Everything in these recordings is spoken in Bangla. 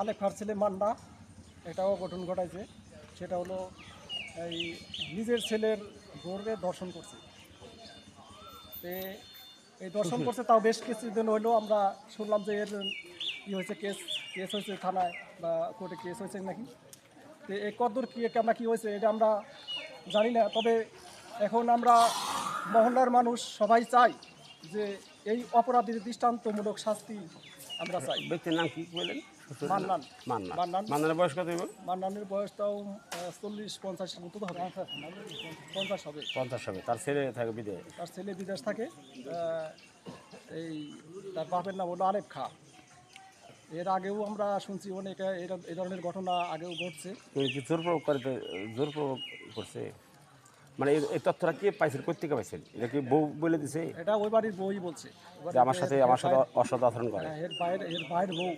আলেফার ছেলে মান্না, এটাও গঠন ঘটাইছে। সেটা হলো এই নিজের ছেলের বোরকে দর্শন করছে। এই দর্শন করছে তাও বেশ কিছুদিন হইল আমরা শুনলাম যে এর ই হয়েছে কেস কেস হয়েছে থানায় বা কোর্টে কেস হয়েছে নাকি। তো এই কদ্দূর কী কেমন কী হয়েছে, এটা আমরা জানি না। তবে এখন আমরা মহল্লার মানুষ সবাই চাই যে এই অপরাধীর দৃষ্টান্তমূলক শাস্তি আমরা চাই। ব্যক্তির নাম কি বললেন? মান্নান। মান্না মান্নান। মান্নানের বয়স কত হইব মান্নানের বয়স তাও চল্লিশ পঞ্চাশের মতো হবে। পঞ্চাশ হবে। পঞ্চাশ হবে। তার ছেলে থাকে বিদেশ? তার ছেলে বিদেশ থাকে। এই তার বাপের নাম হলো খা। এর আগেও আমরা শুনছি অনেক এরা- এই ধরনের ঘটনা আগেও ঘটছে। জোর প্রয়োগ করতে জোর প্রয়োগ করছে? মানে এই- তথ্যটা কে পাইছেন? কোথেকে পাইছেন? এটা কি বউ বলে দিছে? এটা ওই বাড়ির বই বলছে। যে আমার সাথে আমার সাথে অসৎ আচরণ করে। হ্যাঁ, এর বাইরে এর বাইরের বউ।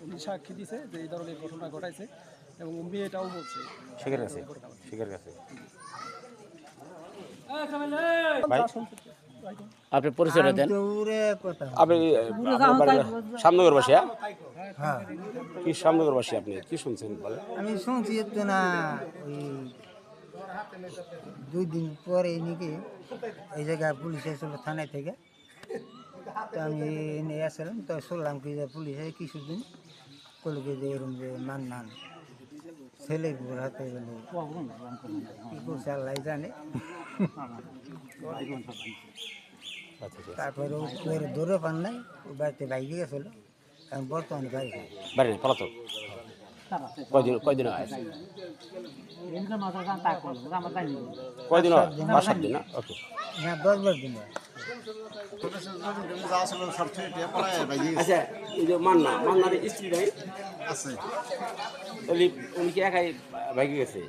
উনি সাক্ষী দিছে যে এই ধরনের ঘটনা ঘটাইছে এবং মেয়েটাও বলছে। শিখের কাছে? শিখের কাছে? যা শুনতে পাই। আপনি দেন আপনি সামনগর বাসী হ্যাঁ? কি সামনগর বাসী আপনি? কি শুনছেন বলে আমি শুনছি না ওই দুই দিন পরে নাকি এই জায়গায় পুলিশ এসেছিল থানায় থেকে। তো আমি এনে আসলাম, তো শুনলাম কি যে পুলিশে কিছুদিন কলকে যে এরকম যে মান নান ছেলে হাতে গেলে জানে। তারপরে দৌড়ে পান নাই বাড়িতে বাইকে গেছিল। বর্তমানে বাড়ি। বাড়ি পলাতক? কয়দিন কয়দিন আছে কয়দিন হয়? পাঁচ সাত দিন না? ওকে হ্যাঁ দশ বার দিন আচ্ছা এই যে মান্না মান্নার স্ত্রী নাই? আছে। তাহলে উনি কি একাই ভাগে গেছে?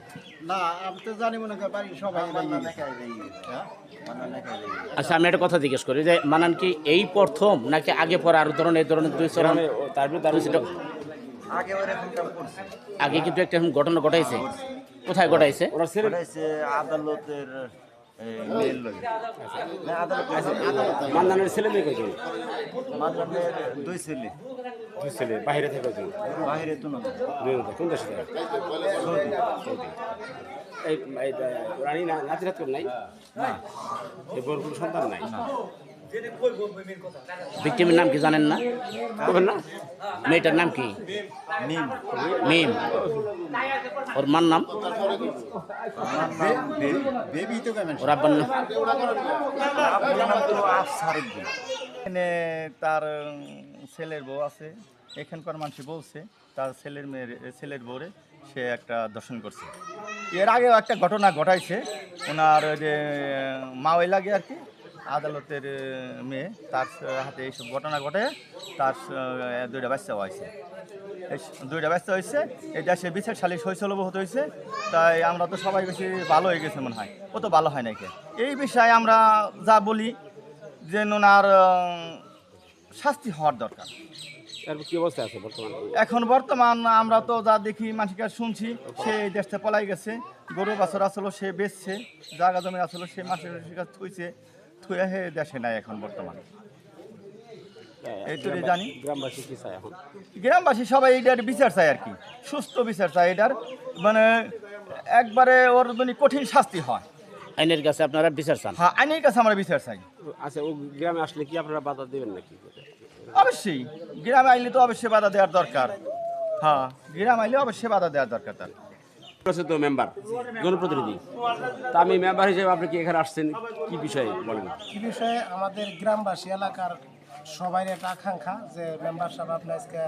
না আমি তো জানি মনে করি বাড়ির সবাই হ্যাঁ? আচ্ছা আমি একটা কথা জিজ্ঞেস করি যে মানান কি এই প্রথম নাকি আগে পরে আরও ধরনের এই ধরনের দুই চরণ মানে তার আগে কিন্তু একটা এরকম ঘটনা ঘটাইছে। কোথায় ঘটাইছে? আদালতের মেল আদালত আদালত মান্নানের ছেলে মেয়ে দুই ছেলে। দুই ছেলে বাইরে থেকে তো না দুই জন। কোন দেশে সৌদি। এই রানী না- নাতি নাই? এই বোর কোনো সন্তান নাই? ভিক্টিমের নাম কি জানেন না? বলবেন না? মেয়েটার নাম কি? নিম মিম ওর মার নাম? বেবি তো কেমন? ওর আব্বার নাম? এখানে তার ছেলের বউ আছে। এখানকার মানুষ বলছে তার ছেলের মেয়ের ছেলের বউরে সে একটা দর্শন করছে। এর আগেও একটা ঘটনা ঘটাইছে। ওনার ওই যে ওই লাগে আর কি আদালতের মেয়ে তার হাতে এইসব ঘটনা ঘটে তার দুইটা বাচ্চা হয়েছে দুইটা ব্যস্ত হয়েছে এটা সে বিচার সালিশ হয়েছিল বহুত হয়েছে তাই আমরা তো সবাই বেশি ভালো হয়ে গেছে মনে হয়। ও তো ভালো হয় নাকি এই বিষয়ে আমরা যা বলি যে ওনার শাস্তি হওয়ার দরকার। কি অবস্থা আছে বর্তমানে? এখন বর্তমান আমরা তো যা দেখি মানুষকে শুনছি সে এই দেশে পলাই গেছে। গরু বাছর আসলো সে বেচছে জায়গা জমি আসলো সে মাসের কাছে থুইছে থুয়ে দেশে নাই এখন বর্তমান। এইটুকুই জানি। গ্রামবাসী কি চায় এখন? গ্রামবাসী সবাই এটার বিচার চায় আর কি। সুস্থ বিচার চায় এটার মানে একবারে ওর জন্য কঠিন শাস্তি হয়। আইনের কাছে আপনারা বিচার চান? হ্যাঁ আইনের কাছে আমরা বিচার চাই। আচ্ছা ও গ্রামে আসলে কি আপনারা বাধা দেবেন নাকি? অবশ্যই। গ্রামে আইলে তো অবশ্যই বাধা দেওয়ার দরকার। হ্যাঁ গ্রাম আইলে অবশ্যই বাধা দেওয়ার দরকার তার। জনপ্রতিনিধি। তা আমি মেম্বার হিসেবে আপনি কি এখানে আসছেন? কি বিষয়ে বলেন? এই বিষয়ে? আমাদের গ্রামবাসী এলাকার সবাই একটা আকাঙ্ক্ষা যে মেম্বার সাহেব আপনি আজকে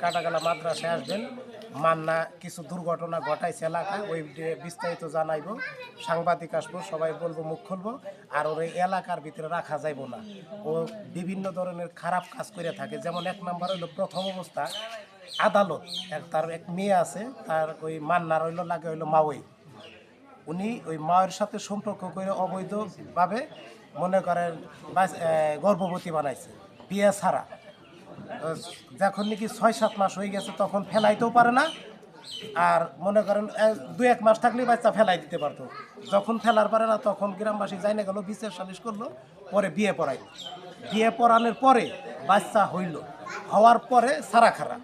কাটাগালা মাদ্রাসায় আসবেন। মান্না কিছু দুর্ঘটনা ঘটাইছে এলাকায় ওই বিস্তারিত জানাইবো। সাংবাদিক আসব, সবাই বলব, মুখ খুলবো, আর ওর এলাকার ভিতরে রাখা যাইব না। ও বিভিন্ন ধরনের খারাপ কাজ করে থাকে। যেমন এক নম্বর হইল প্রথম অবস্থা আদালত তার এক মেয়ে আছে, তার ওই মান্নার হইল, লাগে হইল মাওই উনি ওই মায়ের সাথে সম্পর্ক করে অবৈধভাবে মনে করেন গর্ভবতী বানাইছে, বিয়ে ছাড়া। যখন নাকি ছয় সাত মাস হয়ে গেছে, তখন ফেলাইতেও পারে না। আর মনে করেন দু এক মাস থাকলেই বাচ্চা ফেলাই দিতে পারতো। যখন ফেলার পারে না, তখন গ্রামবাসী যাই না গেল, বিচার সালিশ করল, পরে বিয়ে পড়াই বিয়ে পড়ানোর পরে বাচ্চা হইল। হওয়ার পরে সারা খারাপ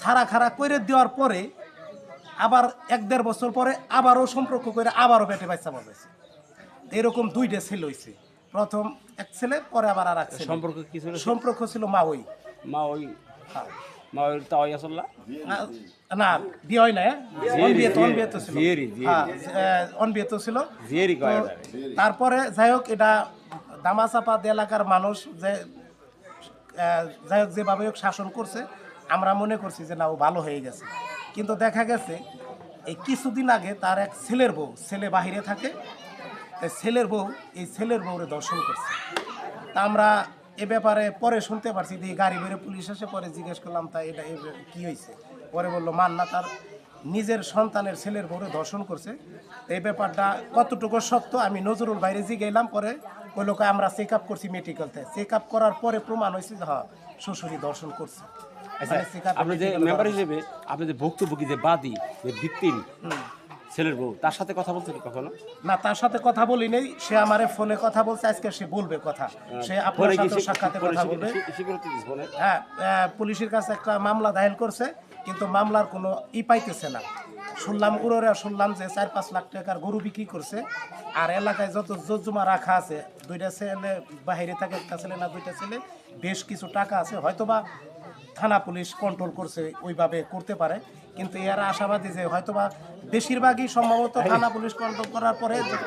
ছাড়া খাড়া করে দেওয়ার পরে আবার এক দেড় বছর পরে আবারও সম্পর্ক করে আবারও পেটে বাচ্চা বসাইছে এরকম দুইটা ছেলে হয়েছে প্রথম এক ছেলে পরে আবার আর এক ছেলে। সম্পর্ক কি ছিল? সম্পর্ক ছিল মা ওই? মা ওই মা ওই তাওয়াই আসল্লা না- না বিয়ে হয় না হ্যাঁ? অনবিয়ে তো অনবিয়ে তো ছিল। হ্যাঁ অনবিয়ে তো ছিল। তারপরে যাই হোক এটা দামাচাপাত এলাকার মানুষ যে যাই হোক যেভাবে হোক শাসন করছে আমরা মনে করছি যে না, ও ভালো হয়ে গেছে। কিন্তু দেখা গেছে, এই কিছুদিন আগে তার এক ছেলের বউ, ছেলে বাহিরে থাকে, তাই ছেলের বউ এই ছেলের বউরে দর্শন করছে। তা আমরা এ ব্যাপারে পরে শুনতে পারছি যে গাড়ি বেড়ে পুলিশ এসে পরে জিজ্ঞেস করলাম, তা এটা কি হয়েছে? পরে বলল মান না, তার নিজের সন্তানের ছেলের বউরে দর্শন করছে। এই ব্যাপারটা কতটুকু সত্য, আমি নজরুল বাইরে জিগাইলাম পরে ওই লোকে আমরা চেক আপ করছি মেডিকেলতে চেক আপ করার পরে প্রমাণ হয়েছে যে হ্যাঁ শ্বশুরই দর্শন করছে। আচ্ছা মানে আপনি যে মেম্বার হিসেবে আপনি যে ভুক্তভোগী যে বাদী যে ভিকটিম ছেলের বউ তার সাথে কথা বলছেন কখনো? না তার সাথে কথা বলি নেই সে আমারে ফোনে কথা বলছে আজকে সে বলবে কথা। সে আপনার সাথে সাক্ষাতে কথা বলবে। হ্যাঁ পুলিশের কাছে একটা মামলা দায়ের করছে কিন্তু মামলার কোনো ই পাইতেছে না। শুনলাম উড়োরে শুনলাম যে চার পাঁচ লাখ টাকার গরু বিক্রি করছে আর এলাকায় যত জমা রাখা আছে দুইটা ছেলে বাহিরে থাকে একটা ছেলে না দুইটা ছেলে বেশ কিছু টাকা আছে। হয়তোবা থানা পুলিশ কন্ট্রোল করছে ওইভাবে করতে পারে কিন্তু এরা আশাবাদী যে হয়তোবা বেশিরভাগই সম্ভবত থানা পুলিশ কন্ট্রোল করার পরে না?